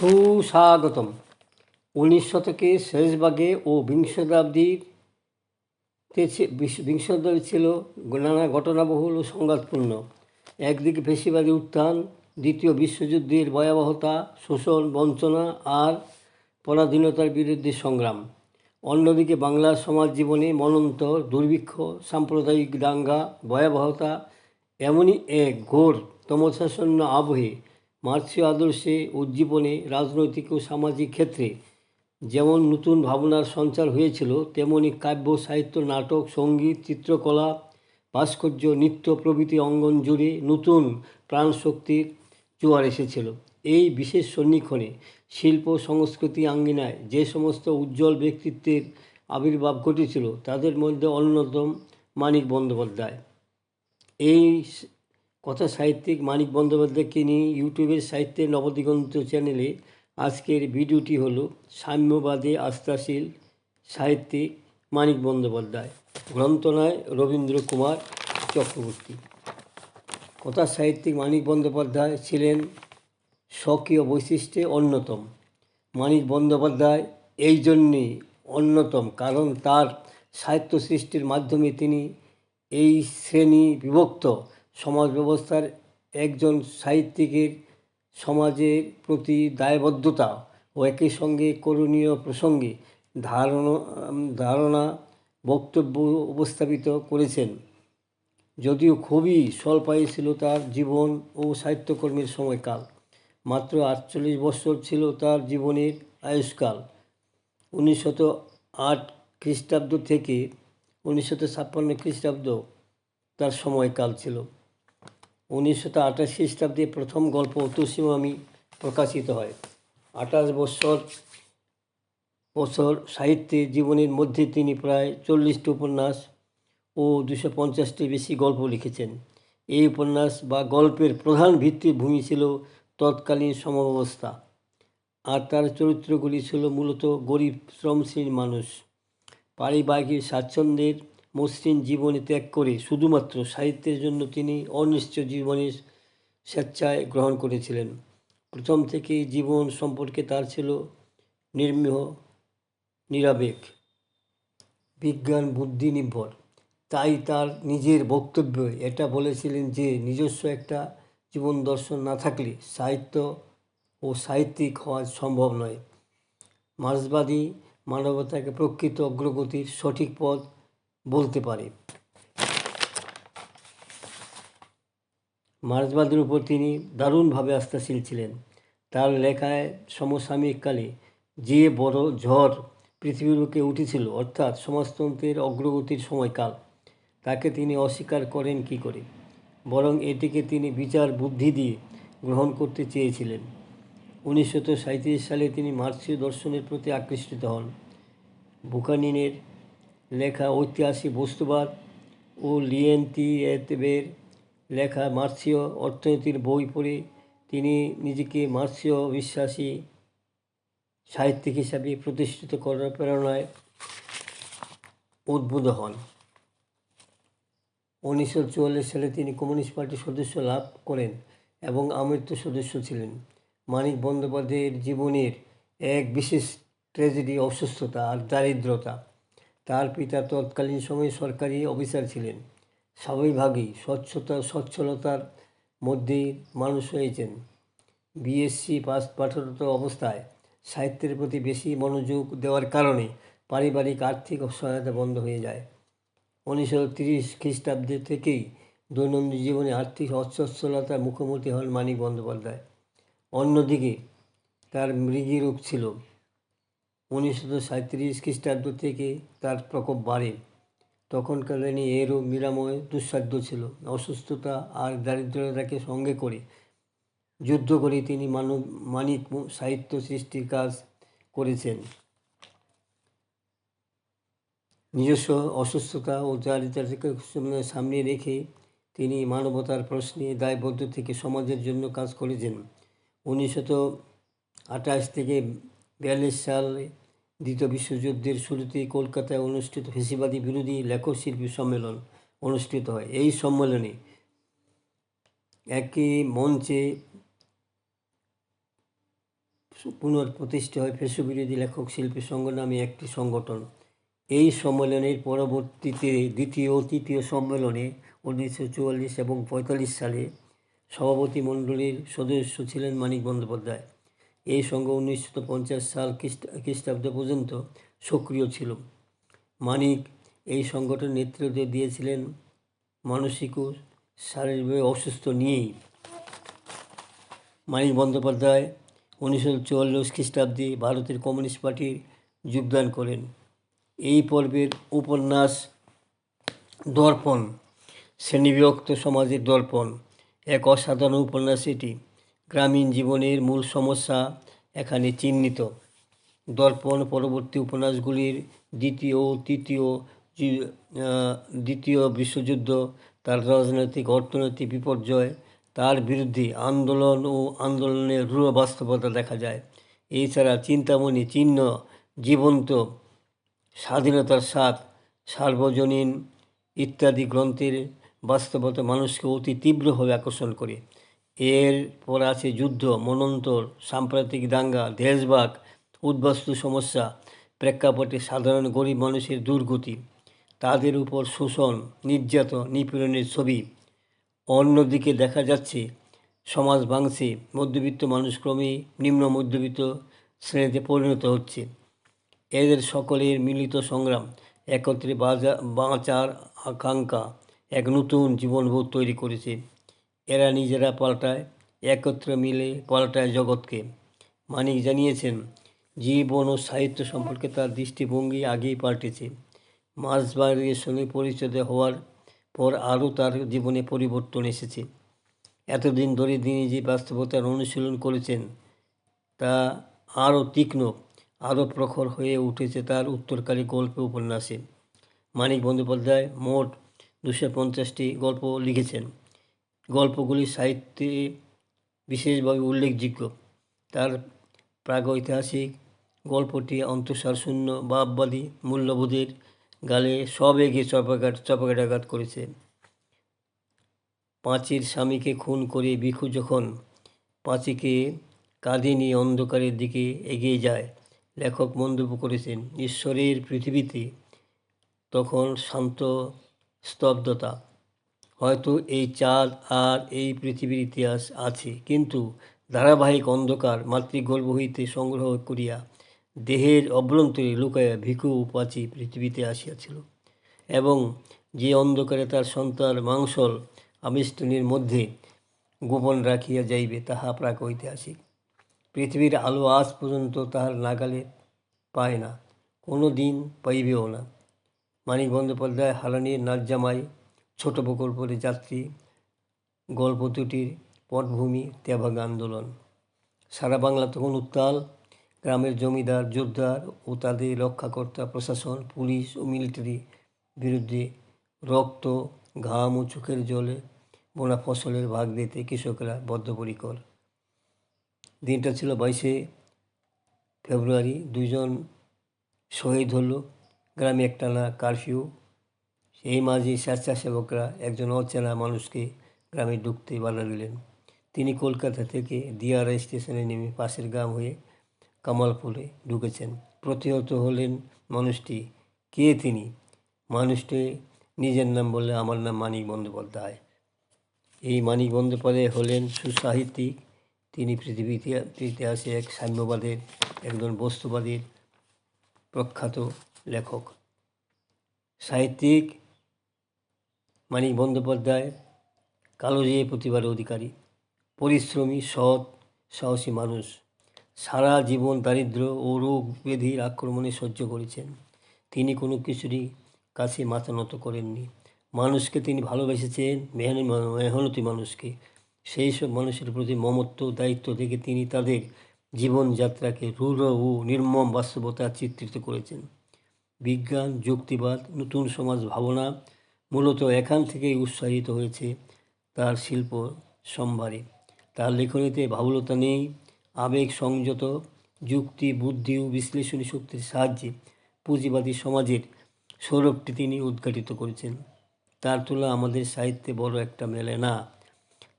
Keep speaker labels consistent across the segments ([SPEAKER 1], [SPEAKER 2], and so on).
[SPEAKER 1] সুস্বাগতম। উনিশ শতকের শেষ ভাগে ও বিংশ শতাব্দীর বিশ- শতাব্দী ছিল নানা ঘটনাবহুল ও সংঘাতপূর্ণ। একদিকে পেশিবাদী উত্থান, দ্বিতীয় বিশ্বযুদ্ধের ভয়াবহতা, শোষণ, বঞ্চনা আর পরাধীনতার বিরুদ্ধে সংগ্রাম। অন্যদিকে বাংলার সমাজ জীবনে মনন্তর, দুর্ভিক্ষ, সাম্প্রদায়িক দাঙ্গা, ভয়াবহতা, এমনই এক ঘোর তমসাশন্য আবহে মার্ক্সীয় আদর্শে উজ্জীবনে রাজনৈতিক ও সামাজিক ক্ষেত্রে যেমন নতুন ভাবনার সঞ্চার হয়েছিল, তেমনি কাব্য, সাহিত্য, নাটক, সংগীত, চিত্রকলা, ভাস্কর্য, নৃত্য প্রভৃতি অঙ্গন জুড়ে নতুন প্রাণশক্তির জোয়ার এসেছিল। এই বিশেষ সন্নিক্ষণে শিল্প, সংস্কৃতি আঙ্গিনায় যে সমস্ত উজ্জ্বল ব্যক্তিত্বের আবির্ভাব ঘটেছিল, তাদের মধ্যে অন্যতম মানিক বন্দ্যোপাধ্যায়। এই কথা সাহিত্যিক মানিক বন্দ্যোপাধ্যায়কে নিয়ে ইউটিউবের সাহিত্যের নবদিগন্ত চ্যানেলে আজকের ভিডিওটি হল সাম্যবাদী আস্থাশীল সাহিত্যিক মানিক বন্দ্যোপাধ্যায়, গ্রন্থনায় রবীন্দ্র কুমার চক্রবর্তী। কথা সাহিত্যিক মানিক বন্দ্যোপাধ্যায় ছিলেন স্বকীয় বৈশিষ্ট্যে অন্যতম। মানিক বন্দ্যোপাধ্যায় এই জন্যে অন্যতম কারণ তার সাহিত্য সৃষ্টির মাধ্যমে তিনি এই শ্রেণি বিভক্ত সমাজ ব্যবস্থার একজন সাহিত্যিকের সমাজের প্রতি দায়বদ্ধতা ও একই সঙ্গে করণীয় প্রসঙ্গে ধারণা ধারণা, বক্তব্য উপস্থাপিত করেছেন। যদিও খুবই স্বল্পায়ী ছিল তার জীবন ও সাহিত্যকর্মের সময়কাল, মাত্র আটচল্লিশ বছর ছিল তার জীবনের আয়ুষ্কাল। উনিশশত আট খ্রিস্টাব্দ থেকে উনিশশত ছাপ্পান্ন খ্রিস্টাব্দ তার সময়কাল ছিল। উনিশশত আঠাশ খ্রিস্টাব্দে প্রথম গল্প তুলসীমামি প্রকাশিত হয়। আঠাশ বছর বছর সাহিত্যে জীবনের মধ্যে তিনি প্রায় চল্লিশটি উপন্যাস ও দুশো পঞ্চাশটি বেশি গল্প লিখেছেন। এই উপন্যাস বা গল্পের প্রধান ভিত্তিভূমি ছিল তৎকালীন সমব্যবস্থা আর তার চরিত্রগুলি ছিল মূলত গরিব শ্রম শ্রেণির মানুষ। পারিবারিক স্বাচ্ছন্দ্যের মসৃণ জীবনে ত্যাগ করে শুধুমাত্র সাহিত্যের জন্য তিনি অনিশ্চয় জীবনের স্বেচ্ছায় গ্রহণ করেছিলেন। প্রথম থেকে জীবন সম্পর্কে তার ছিল নির্মীহ, নিরাবেগ, বিজ্ঞান, বুদ্ধি নির্ভর। তাই তার নিজের বক্তব্যে এটা বলেছিলেন যে, নিজস্ব একটা জীবন দর্শন না থাকলে সাহিত্য ও সাহিত্যিক হওয়া সম্ভব নয়। মার্ক্সবাদী মানবতাকে প্রকৃত অগ্রগতির সঠিক পথ বলতে পারে। মার্ক্সবাদের উপর তিনি দারুণভাবে আস্থাশীল ছিলেন। তার লেখায় সমসাময়িককালে যে বড় ঝড় পৃথিবীর বুকে উঠেছিল, অর্থাৎ সমাজতন্ত্রের অগ্রগতির সময়কাল, তাকে তিনি অস্বীকার করেন কি করে? বরং এটিকে তিনি বিচার বুদ্ধি দিয়ে গ্রহণ করতে চেয়েছিলেন। উনিশশো সালে তিনি মার্ক্সীয় দর্শনের প্রতি আকৃষ্ট হন। বুকানিনের লেখা ঐতিহাসিক বস্তুবাদ ও লিয়েন্তিয়েতেবের লেখা মার্সীয় অর্থনীতির বই পড়ে তিনি নিজেকে মার্ক্সীয় বিশ্বাসী সাহিত্যিক হিসাবে প্রতিষ্ঠিত করার প্রেরণায় উদ্বুদ্ধ হন। উনিশশো চুয়াল্লিশ সালে তিনি কমিউনিস্ট পার্টির সদস্য লাভ করেন এবং আমৃত্য সদস্য ছিলেন। মানিক বন্দ্যোপাধ্যায়ের জীবনের এক বিশেষ ট্র্যাজেডি অসুস্থতা আর দারিদ্রতা। তার পিতা তৎকালীন সময়ে সরকারি অফিসার ছিলেন। স্বাভাবিকভাবেই স্বচ্ছতা, সচ্ছলতার মধ্যেই মানুষ হয়েছেন বিএসসি পাস পাঠরত অবস্থায় সাহিত্যের প্রতি বেশি মনোযোগ দেওয়ার কারণে পারিবারিক আর্থিক সহায়তা বন্ধ হয়ে যায়। উনিশশো তিরিশ খ্রিস্টাব্দে থেকেই দৈনন্দিন জীবনে আর্থিক অসচ্ছলতার মুখোমুখি হন মানিক বন্দ্যোপাধ্যায়। অন্যদিকে তার মৃগী রোগ ছিল। উনিশশো সাঁত্রিশ খ্রিস্টাব্দ থেকে তার প্রকোপ বাড়ে। তখনকালীন এ রোগ নিরাময় দুঃসাধ্য ছিল। অসুস্থতা আর দারিদ্রতাকে সঙ্গে করে যুদ্ধ করে তিনি মানব, মানিক সাহিত্য সৃষ্টির কাজ করেছেন। নিজস্ব অসুস্থতা ও দারিদ্রতাকে সামনে রেখে তিনি মানবতার প্রশ্নে দায়বদ্ধ থেকে সমাজের জন্য কাজ করেছেন। উনিশশত আঠাশ থেকে বিয়াল্লিশ সালে দ্বিতীয় বিশ্বযুদ্ধের শুরুতে কলকাতায় অনুষ্ঠিত ফেসিবাদী বিরোধী লেখক শিল্পী সম্মেলন অনুষ্ঠিত হয়। এই সম্মেলনে একই মঞ্চে পুনঃপ্রতিষ্ঠা হয় ফেসবিরোধী লেখক শিল্পী সংঘ নামে একটি সংগঠন। এই সম্মেলনের পরবর্তীতে দ্বিতীয় তৃতীয় সম্মেলনে উনিশশো চুয়াল্লিশ এবং পঁয়তাল্লিশ সালে সভাপতি মণ্ডলীর সদস্য ছিলেন মানিক বন্দ্যোপাধ্যায়। এই সংঘ উনিশশো সাল খ্রিস্ট, খ্রিস্টাব্দ পর্যন্ত সক্রিয় ছিল। মানিক এই সংগঠন নেতৃত্ব দিয়েছিলেন মানসিক ও শারীরিকভাবে অসুস্থ নিয়েই। মানিক বন্দ্যোপাধ্যায় উনিশশো চুয়াল্লিশ খ্রিস্টাব্দে ভারতের কমিউনিস্ট পার্টির যোগদান করেন। এই পর্বের উপন্যাস দর্পণ, শ্রেণীবিভক্ত সমাজের দর্পণ, এক অসাধারণ উপন্যাস এটি। গ্রামীণ জীবনের মূল সমস্যা এখানে চিহ্নিত। দর্পণ পরবর্তী উপন্যাসগুলির দ্বিতীয় ও তৃতীয় দ্বিতীয় বিশ্বযুদ্ধ, তার রাজনৈতিক, অর্থনৈতিক বিপর্যয়, তার বিরুদ্ধে আন্দোলন ও আন্দোলনের রূঢ় বাস্তবতা দেখা যায়। এছাড়া চিন্তামণি চিহ্ন, জীবন্ত স্বাধীনতার স্বাদ, সার্বজনীন ইত্যাদি গ্রন্থের বাস্তবতা মানুষকে অতি তীব্রভাবে আকর্ষণ করে। এরপর আছে যুদ্ধ, মনন্তর, সাম্প্রতিক দাঙ্গা, দেশভাগ, উদ্বাস্তু সমস্যা, প্রেক্ষাপটে সাধারণ গরিব মানুষের দুর্গতি, তাদের উপর শোষণ, নির্যাতন, নিপীড়নের ছবি। অন্যদিকে দেখা যাচ্ছে, সমাজ ভাঙছে, মধ্যবিত্ত মানুষ ক্রমেই নিম্ন মধ্যবিত্ত শ্রেণীতে পরিণত হচ্ছে। এদের সকলের মিলিত সংগ্রাম, একত্রে বাজা, বাঁচার আকাঙ্ক্ষা এক নতুন জীবনবোধ তৈরি করেছে। এরা নিজেরা পাল্টায়, একত্রে মিলে পাল্টায় জগৎকে। মানিক জানিয়েছেন, জীবন ও সাহিত্য সম্পর্কে তার দৃষ্টিভঙ্গি আগেই পাল্টেছে। মার্সবার্গের সঙ্গে পরিচিত হওয়ার পর আরও তার জীবনে পরিবর্তন এসেছে। এতদিন ধরে তিনি যে বাস্তবতার অনুশীলন করেছেন, তা আরও তীক্ষ্ণ, আরও প্রখর হয়ে উঠেছে তার উত্তরকালী গল্প উপন্যাসে। মানিক বন্দ্যোপাধ্যায় মোট দুশো পঞ্চাশটি গল্প লিখেছেন। গল্পগুলি সাহিত্যে বিশেষভাবে উল্লেখযোগ্য। তার প্রাগৈতিহাসিক গল্পটি অন্তঃসারশূন্য ভাববাদী মূল্যবোধের গালে সব এগিয়ে চপাঘাট চপাঘাটাঘাত করেছে। পাঁচের স্বামীকে খুন করে ভিখু যখন পাঁচিকে কাঁধে নিয়ে অন্ধকারের দিকে এগিয়ে যায়, লেখক মন্তব্য করেছেন, ঈশ্বরের পৃথিবীতে তখন শান্ত স্তব্ধতা হয়তো এই চাঁদ আর এই পৃথিবীর ইতিহাস আছে। কিন্তু ধারাবাহিক অন্ধকার মাতৃগর্ভ হইতে সংগ্রহ করিয়া দেহের অভ্যন্তরে লুকাইয়া ভিখু পাচি পৃথিবীতে আসিয়াছিল। এবং যে অন্ধকারে তার সন্তান মাংসল আবিষ্টনীর মধ্যে গোপন রাখিয়া যাইবে, তাহা প্রাক ঐতিহাসিক পৃথিবীর আলো আজ পর্যন্ত তাহার নাগালে পায় না, কোনো দিন পাইবেও না। মানিক বন্দ্যোপাধ্যায় হারানির নাজ্জামাই ছোট প্রকল্পের যাত্রী, গল্প দুটির পটভূমি ত্যাভাগ আন্দোলন। সারা বাংলা তখন উত্তাল, গ্রামের জমিদার, জোরদার ও তাদের রক্ষাকর্তা, প্রশাসন, পুলিশ ও মিলিটারি বিরুদ্ধে রক্ত, ঘাম ও চোখের জলে বোনা ফসলের ভাগ দিতে কৃষকরা বদ্ধপরিকর। দিনটা ছিল বাইশে ফেব্রুয়ারি। দুইজন শহীদ হলো। গ্রামে একটানা কারফিউ সেই মাঝে স্বেচ্ছাসেবকরা একজন অচেনা মানুষকে গ্রামে ঢুকতে বাধা দিলেন। তিনি কলকাতা থেকে দিয়ারা স্টেশনে নেমে পাশের গ্রাম হয়ে কামালপুরে ঢুকেছেন। প্রতিহত হলেন মানুষটি। কে তিনি? মানুষটি নিজের নাম বললে আমার নাম মানিক বন্দ্যোপাধ্যায়। এই মানিক বন্দ্যোপাধ্যায় হলেন সুসাহিত্যিক। তিনি পৃথিবীতে ইতিহাসে এক সাম্যবাদের, একজন বস্তুবাদীর প্রখ্যাত লেখক। সাহিত্যিক মানিক বন্দ্যোপাধ্যায় কালোজিয়ে প্রতিভার অধিকারী, পরিশ্রমী, সৎ, সাহসী মানুষ, সারা জীবন দারিদ্র ও রোগ ব্যাধির আক্রমণে সহ্য করেছেন। তিনি কোনো কিছুরই কাছে মাথা নত করেননি। মানুষকে তিনি ভালোবেসেছেন, মেহন, মেহনতি মানুষকে। সেই সব মানুষের প্রতি মমত্ব দায়িত্ব থেকে তিনি তাদের জীবনযাত্রাকে রূঢ় ও নির্মম বাস্তবতা চিত্রিত করেছেন। বিজ্ঞান, যুক্তিবাদ, নতুন সমাজ ভাবনা মূলত এখান থেকেই উৎসাহিত হয়েছে তার শিল্প সম্ভারে। তার লেখনীতে ভাবুলতা নেই, আবেগ সংযত, যুক্তি, বুদ্ধি ও বিশ্লেষণী শক্তির সাহায্যে পুঁজিবাদী সমাজের সৌরভটি তিনি উদ্ঘাটিত করেছেন। তার তুলা আমাদের সাহিত্যে বড় একটা মেলে না।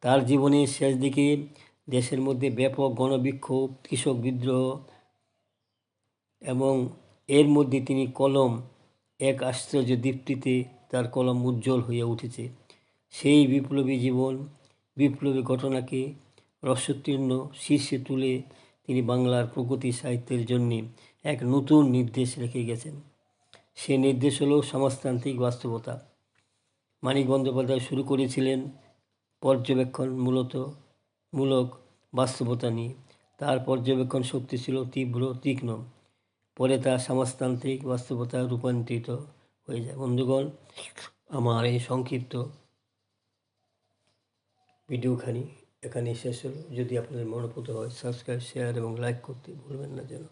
[SPEAKER 1] তার জীবনের শেষ দিকে দেশের মধ্যে ব্যাপক গণবিক্ষোভ, কৃষক বিদ্রোহ এবং এর মধ্যে তিনি কলম এক আশ্চর্য দীপ্তিতে তার কলম উজ্জ্বল হয়ে উঠেছে। সেই বিপ্লবী জীবন, বিপ্লবী ঘটনাকে রসোত্তীর্ণ শীর্ষে তুলে তিনি বাংলার প্রগতি সাহিত্যের জন্য এক নতুন নির্দেশ রেখে গেছেন। সে নির্দেশ হলো সমাজতান্ত্রিক বাস্তবতা। মানিক বন্দ্যোপাধ্যায় শুরু করেছিলেন পর্যবেক্ষণ মূলত মূলক বাস্তবতা নিয়ে। তার পর্যবেক্ষণ শক্তি ছিল তীব্র, তীক্ষ্ণ। পরে তা সমাজতান্ত্রিক বাস্তবতা রূপান্তরিত হয়ে যায়। বন্ধুগণ, আমার এই সংক্ষিপ্ত ভিডিওখানি এখানে শেষ হলো। যদি আপনাদের মনোপত হয় সাবস্ক্রাইব শেয়ার এবং লাইক করতে ভুলবেন না যেন।